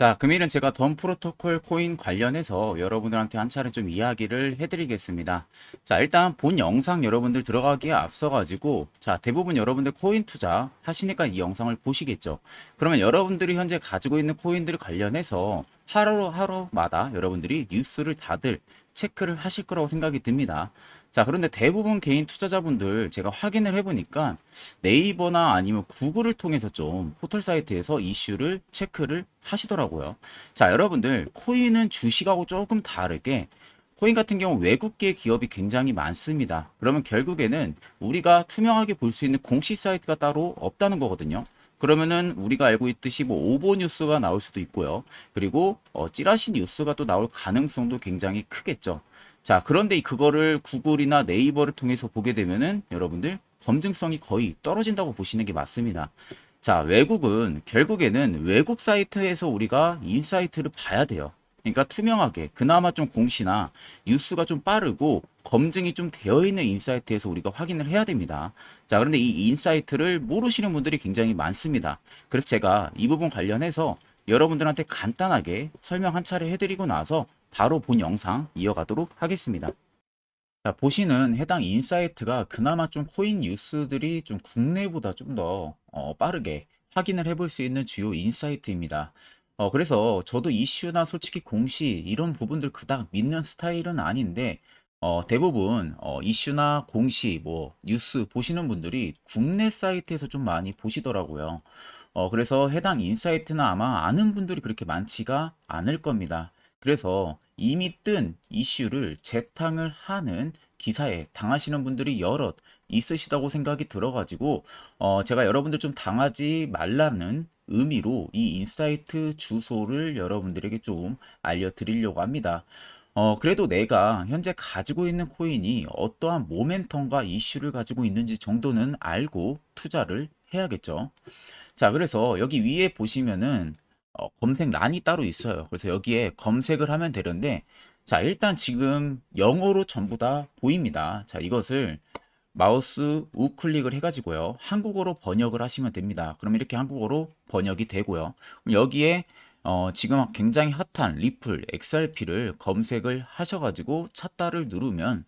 자, 금일은 제가 던 프로토콜 코인 관련해서 여러분들한테 한 차례 좀 이야기를 해드리겠습니다. 자, 일단 본 영상 여러분들 들어가기에 앞서가지고, 자, 대부분 여러분들 코인 투자 하시니까 이 영상을 보시겠죠. 그러면 여러분들이 현재 가지고 있는 코인들 관련해서 하루하루마다 여러분들이 뉴스를 다들 체크를 하실 거라고 생각이 듭니다. 자, 그런데 대부분 개인 투자자분들 제가 확인을 해보니까 네이버나 아니면 구글을 통해서 좀 포털 사이트에서 이슈를 체크를 하시더라고요. 자, 여러분들 코인은 주식하고 조금 다르게 코인 같은 경우 외국계 기업이 굉장히 많습니다. 그러면 결국에는 우리가 투명하게 볼 수 있는 공식 사이트가 따로 없다는 거거든요. 그러면은 우리가 알고 있듯이 뭐 오보 뉴스가 나올 수도 있고요. 그리고 어, 찌라시 뉴스가 또 나올 가능성도 굉장히 크겠죠. 자, 그런데 이 그거를 구글이나 네이버를 통해서 보게 되면은 여러분들 검증성이 거의 떨어진다고 보시는 게 맞습니다. 자, 외국은 결국에는 외국 사이트에서 우리가 인사이트를 봐야 돼요. 그러니까 투명하게 그나마 좀 공시나 뉴스가 좀 빠르고 검증이 좀 되어 있는 인사이트에서 우리가 확인을 해야 됩니다. 자, 그런데 이 인사이트를 모르시는 분들이 굉장히 많습니다. 그래서 제가 이 부분 관련해서 여러분들한테 간단하게 설명 한 차례 해드리고 나서 바로 본 영상 이어가도록 하겠습니다. 자, 보시는 해당 인사이트가 그나마 좀 코인 뉴스들이 좀 국내보다 좀더 빠르게 확인을 해볼 수 있는 주요 인사이트입니다. 어, 그래서 저도 이슈나 솔직히 공시 이런 부분들 그닥 믿는 스타일은 아닌데 어, 대부분 어, 이슈나 공시 뭐 뉴스 보시는 분들이 국내 사이트에서 좀 많이 보시더라고요. 어, 그래서 해당 인사이트는 아마 아는 분들이 그렇게 많지가 않을 겁니다. 그래서 이미 뜬 이슈를 재탕을 하는 기사에 당하시는 분들이 여럿 있으시다고 생각이 들어가지고 어, 제가 여러분들 좀 당하지 말라는 의미로 이 인사이트 주소를 여러분들에게 좀 알려드리려고 합니다. 어, 그래도 내가 현재 가지고 있는 코인이 어떠한 모멘텀과 이슈를 가지고 있는지 정도는 알고 투자를 해야겠죠. 자, 그래서 여기 위에 보시면은 어, 검색 란이 따로 있어요. 그래서 여기에 검색을 하면 되는데, 자, 일단 지금 영어로 전부 다 보입니다. 자, 이것을 마우스 우클릭을 해가지고요. 한국어로 번역을 하시면 됩니다. 그럼 이렇게 한국어로 번역이 되고요. 여기에 어, 지금 굉장히 핫한 리플, XRP를 검색을 하셔가지고 찾다를 누르면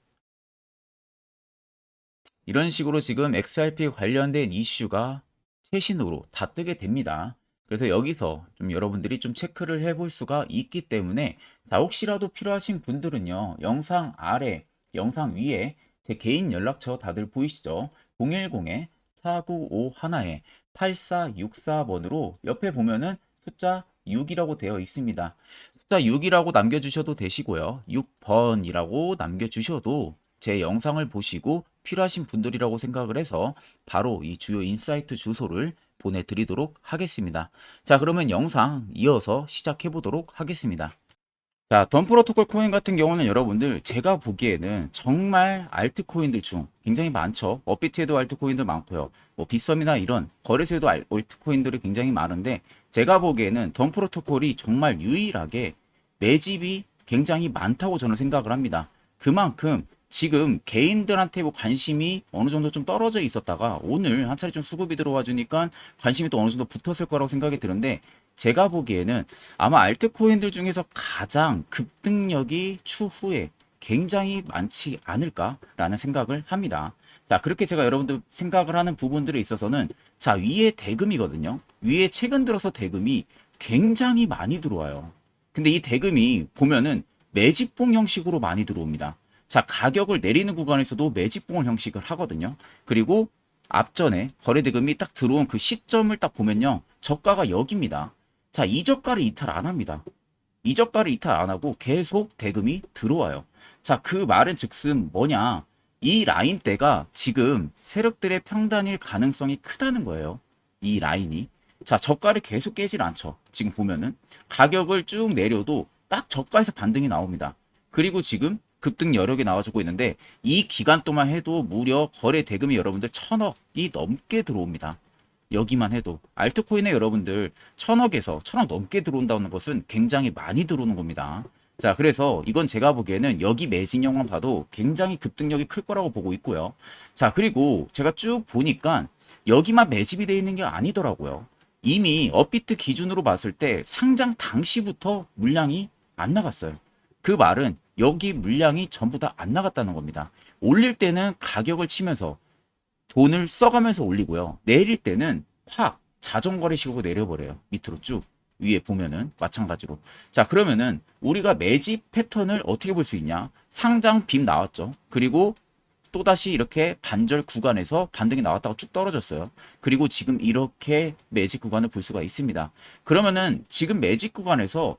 이런 식으로 지금 XRP 관련된 이슈가 최신으로 다 뜨게 됩니다. 그래서 여기서 좀 여러분들이 좀 체크를 해볼 수가 있기 때문에 자 혹시라도 필요하신 분들은요 영상 아래 영상 위에 제 개인 연락처 다들 보이시죠? 010에 4951에 8464번으로 옆에 보면은 숫자 6이라고 되어 있습니다. 숫자 6이라고 남겨주셔도 되시고요. 6번이라고 남겨주셔도 제 영상을 보시고 필요하신 분들이라고 생각을 해서 바로 이 주요 인사이트 주소를 보내드리도록 하겠습니다. 자, 그러면 영상 이어서 시작해 보도록 하겠습니다. 자, 던 프로토콜 코인 같은 경우는 여러분들 제가 보기에는 정말 알트코인들 중 굉장히 많죠. 업비트에도 알트코인들 많고요. 뭐 빗썸이나 이런 거래소에도 알트코인들이 굉장히 많은데 제가 보기에는 던 프로토콜이 정말 유일하게 매집이 굉장히 많다고 저는 생각을 합니다. 그만큼 지금 개인들한테 뭐 관심이 어느 정도 좀 떨어져 있었다가 오늘 한 차례 좀 수급이 들어와 주니까 관심이 또 어느 정도 붙었을 거라고 생각이 드는데 제가 보기에는 아마 알트코인들 중에서 가장 급등력이 추후에 굉장히 많지 않을까라는 생각을 합니다. 자, 그렇게 제가 여러분들 생각을 하는 부분들에 있어서는 자, 위에 대금이거든요. 위에 최근 들어서 대금이 굉장히 많이 들어와요. 근데 이 대금이 보면은 매집봉 형식으로 많이 들어옵니다. 자, 가격을 내리는 구간에서도 매집봉을 형식을 하거든요. 그리고 앞전에 거래대금이 딱 들어온 그 시점을 딱 보면요. 저가가 여기입니다. 자, 이 저가를 이탈 안 합니다. 이 저가를 이탈 안 하고 계속 대금이 들어와요. 자, 그 말은 즉슨 뭐냐. 이 라인대가 지금 세력들의 평단일 가능성이 크다는 거예요. 이 라인이. 자, 저가를 계속 깨질 않죠. 지금 보면은. 가격을 쭉 내려도 딱 저가에서 반등이 나옵니다. 그리고 지금 급등 개 나와주고 있는데 이 기간 동안 해도 무려 거래 대금이 여러분들 천억이 넘게 들어옵니다. 여기만 해도 알트코인에 여러분들 천억에서 천억 넘게 들어온다는 것은 굉장히 많이 들어오는 겁니다. 자, 그래서 이건 제가 보기에는 여기 매진형만 봐도 굉장히 급등력이 클 거라고 보고 있고요. 자, 그리고 제가 쭉 보니까 여기만 매집이 되어 있는 게 아니더라고요. 이미 업비트 기준으로 봤을 때 상장 당시부터 물량이 안 나갔어요. 그 말은 여기 물량이 전부 다 안 나갔다는 겁니다. 올릴 때는 가격을 치면서 돈을 써가면서 올리고요. 내릴 때는 확 자전거래식으로 내려버려요. 밑으로 쭉. 위에 보면은 마찬가지로. 자, 그러면은 우리가 매집 패턴을 어떻게 볼 수 있냐? 상장 빔 나왔죠. 그리고 또다시 이렇게 반절 구간에서 반등이 나왔다가 쭉 떨어졌어요. 그리고 지금 이렇게 매직 구간을 볼 수가 있습니다. 그러면은 지금 매직 구간에서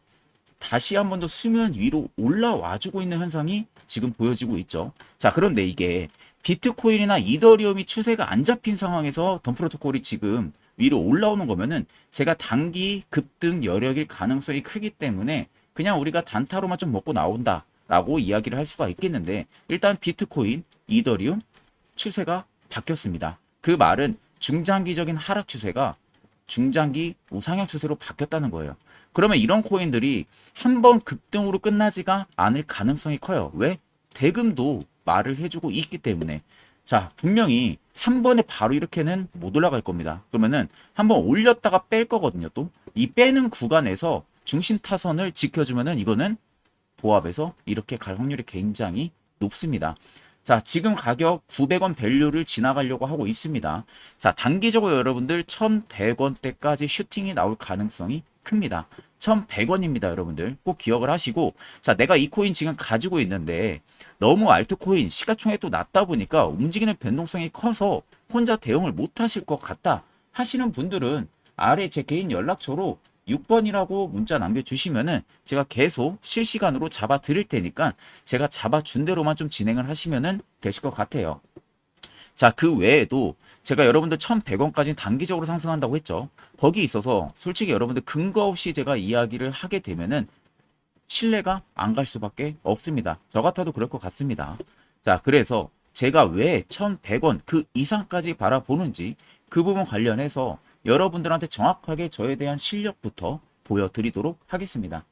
다시 한 번 더 수면 위로 올라와 주고 있는 현상이 지금 보여지고 있죠. 자, 그런데 이게 비트코인이나 이더리움이 추세가 안 잡힌 상황에서 덤 프로토콜이 지금 위로 올라오는 거면은 제가 단기 급등 여력일 가능성이 크기 때문에 그냥 우리가 단타로만 좀 먹고 나온다 라고 이야기를 할 수가 있겠는데 일단 비트코인, 이더리움 추세가 바뀌었습니다. 그 말은 중장기적인 하락 추세가 중장기 우상향 추세로 바뀌었다는 거예요. 그러면 이런 코인들이 한 번 급등으로 끝나지가 않을 가능성이 커요. 왜? 대금도 말을 해주고 있기 때문에. 자, 분명히 한 번에 바로 이렇게는 못 올라갈 겁니다. 그러면은 한 번 올렸다가 뺄 거거든요, 또. 이 빼는 구간에서 중심 타선을 지켜주면은 이거는 보합에서 이렇게 갈 확률이 굉장히 높습니다. 자, 지금 가격 900원 밸류를 지나가려고 하고 있습니다. 자, 단기적으로 여러분들 1100원대까지 슈팅이 나올 가능성이 큽니다. 1100원입니다, 여러분들. 꼭 기억을 하시고, 자, 내가 이 코인 지금 가지고 있는데, 너무 알트코인 시가총액도 낮다 보니까 움직이는 변동성이 커서 혼자 대응을 못 하실 것 같다 하시는 분들은 아래 제 개인 연락처로 6번이라고 문자 남겨주시면은 제가 계속 실시간으로 잡아 드릴 테니까 제가 잡아 준 대로만 좀 진행을 하시면은 되실 것 같아요. 자, 그 외에도 제가 여러분들 1100원까지 단기적으로 상승한다고 했죠. 거기 있어서 솔직히 여러분들 근거 없이 제가 이야기를 하게 되면은 신뢰가 안 갈 수밖에 없습니다. 저 같아도 그럴 것 같습니다. 자, 그래서 제가 왜 1100원 그 이상까지 바라보는지 그 부분 관련해서 여러분들한테 정확하게 저에 대한 실력부터 보여드리도록 하겠습니다.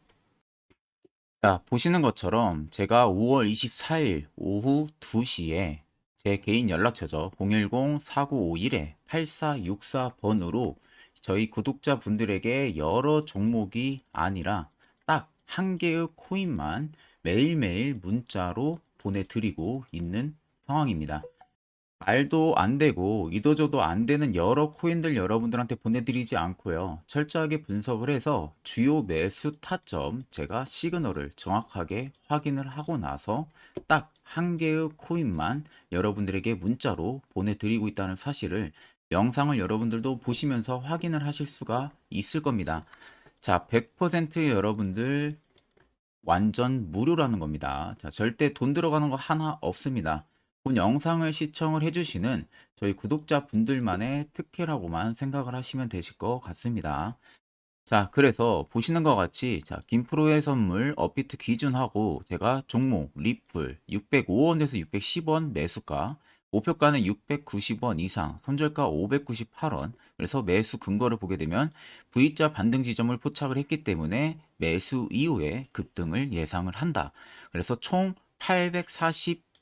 자, 보시는 것처럼 제가 5월 24일 오후 2시에 제 개인 연락처죠. 010-4951-8464번으로 저희 구독자분들에게 여러 종목이 아니라 딱 한 개의 코인만 매일매일 문자로 보내드리고 있는 상황입니다. 말도 안 되고 이도저도 안 되는 여러 코인들 여러분들한테 보내드리지 않고요. 철저하게 분석을 해서 주요 매수 타점 제가 시그널을 정확하게 확인을 하고 나서 딱 한 개의 코인만 여러분들에게 문자로 보내드리고 있다는 사실을 영상을 여러분들도 보시면서 확인을 하실 수가 있을 겁니다. 자, 100% 여러분들 완전 무료라는 겁니다. 자, 절대 돈 들어가는 거 하나 없습니다. 본 영상을 시청을 해주시는 저희 구독자 분들만의 특혜라고만 생각을 하시면 되실 것 같습니다. 자, 그래서 보시는 것 같이 자, 김프로의 선물 업비트 기준하고 제가 종목 리플 605원에서 610원 매수가 목표가는 690원 이상, 손절가 598원. 그래서 매수 근거를 보게 되면 V자 반등 지점을 포착을 했기 때문에 매수 이후에 급등을 예상을 한다. 그래서 총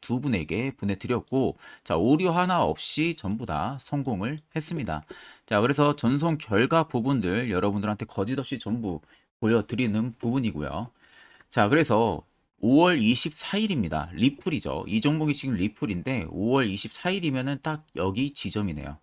842분에게 보내드렸고, 자, 오류 하나 없이 전부 다 성공을 했습니다. 자, 그래서 전송 결과 부분들 여러분들한테 거짓 없이 전부 보여드리는 부분이고요. 자, 그래서 5월 24일입니다. 리플이죠. 이 종목이 지금 리플인데 5월 24일이면은 딱 여기 지점이네요.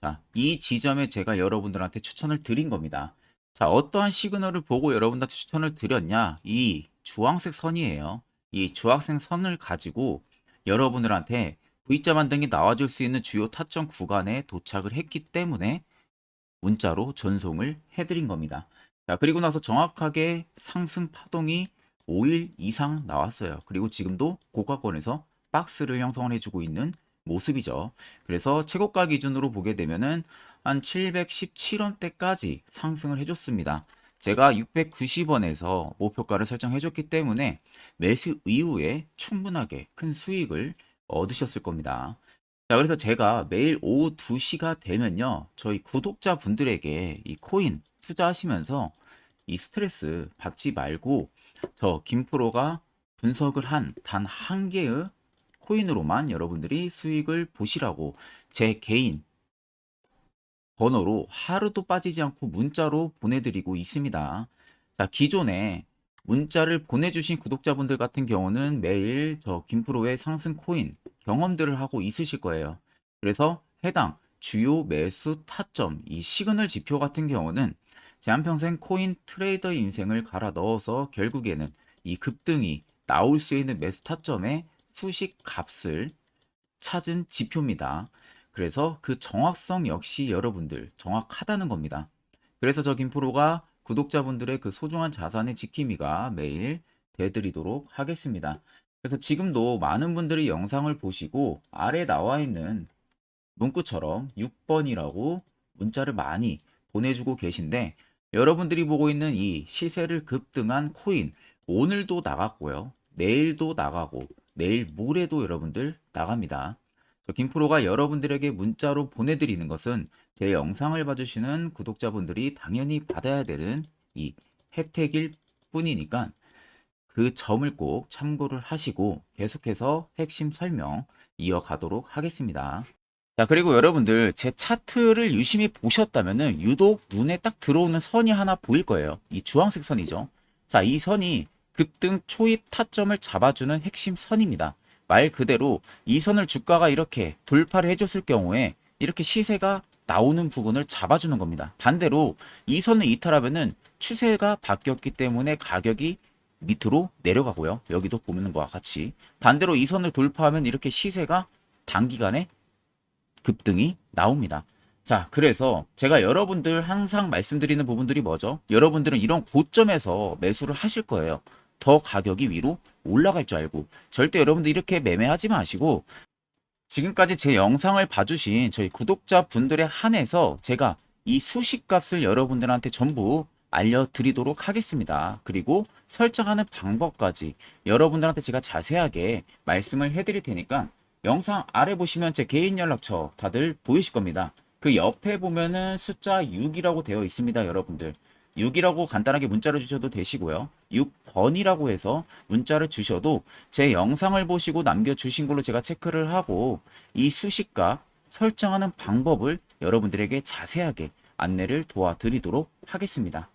자, 이 지점에 제가 여러분들한테 추천을 드린 겁니다. 자, 어떠한 시그널을 보고 여러분들한테 추천을 드렸냐? 이 주황색 선이에요. 이 주황색 선을 가지고 여러분들한테 V자 반등이 나와줄 수 있는 주요 타점 구간에 도착을 했기 때문에 문자로 전송을 해드린 겁니다. 자, 그리고 나서 정확하게 상승 파동이 5일 이상 나왔어요. 그리고 지금도 고가권에서 박스를 형성을 해주고 있는 모습이죠. 그래서 최고가 기준으로 보게 되면은 한 717원대까지 상승을 해줬습니다. 제가 690원에서 목표가를 설정해줬기 때문에 매수 이후에 충분하게 큰 수익을 얻으셨을 겁니다. 자, 그래서 제가 매일 오후 2시가 되면요. 저희 구독자 분들에게 이 코인 투자하시면서 이 스트레스 받지 말고 저 김프로가 분석을 한 단 한 개의 코인으로만 여러분들이 수익을 보시라고 제 개인 번호로 하루도 빠지지 않고 문자로 보내드리고 있습니다. 자, 기존에 문자를 보내주신 구독자분들 같은 경우는 매일 저 김프로의 상승 코인 경험들을 하고 있으실 거예요. 그래서 해당 주요 매수 타점, 이 시그널 지표 같은 경우는 제 한평생 코인 트레이더 인생을 갈아 넣어서 결국에는 이 급등이 나올 수 있는 매수 타점의 수식 값을 찾은 지표입니다. 그래서 그 정확성 역시 여러분들 정확하다는 겁니다. 그래서 저 김프로가 구독자분들의 그 소중한 자산의 지킴이가 매일 되드리도록 하겠습니다. 그래서 지금도 많은 분들이 영상을 보시고 아래 나와 있는 문구처럼 6번이라고 문자를 많이 보내주고 계신데 여러분들이 보고 있는 이 시세를 급등한 코인 오늘도 나갔고요. 내일도 나가고 내일 모레도 여러분들 나갑니다. 저 김프로가 여러분들에게 문자로 보내드리는 것은 제 영상을 봐주시는 구독자분들이 당연히 받아야 되는 이 혜택일 뿐이니까 그 점을 꼭 참고를 하시고 계속해서 핵심 설명 이어가도록 하겠습니다. 자, 그리고 여러분들 제 차트를 유심히 보셨다면은 유독 눈에 딱 들어오는 선이 하나 보일 거예요. 이 주황색 선이죠. 자, 이 선이 급등 초입 타점을 잡아주는 핵심 선입니다. 말 그대로 이 선을 주가가 이렇게 돌파를 해줬을 경우에 이렇게 시세가 나오는 부분을 잡아주는 겁니다. 반대로 이 선을 이탈하면은 추세가 바뀌었기 때문에 가격이 밑으로 내려가고요. 여기도 보는 것과 같이 반대로 이 선을 돌파하면 이렇게 시세가 단기간에 급등이 나옵니다. 자, 그래서 제가 여러분들 항상 말씀드리는 부분들이 뭐죠? 여러분들은 이런 고점에서 매수를 하실 거예요. 더 가격이 위로 올라갈 줄 알고 절대 여러분들 이렇게 매매하지 마시고 지금까지 제 영상을 봐주신 저희 구독자 분들에 한해서 제가 이 수식값을 여러분들한테 전부 알려드리도록 하겠습니다. 그리고 설정하는 방법까지 여러분들한테 제가 자세하게 말씀을 해드릴 테니까 영상 아래 보시면 제 개인 연락처 다들 보이실 겁니다. 그 옆에 보면은 숫자 6이라고 되어 있습니다, 여러분들. 6이라고 간단하게 문자를 주셔도 되시고요. 6번이라고 해서 문자를 주셔도 제 영상을 보시고 남겨주신 걸로 제가 체크를 하고 이 수식값 설정하는 방법을 여러분들에게 자세하게 안내를 도와드리도록 하겠습니다.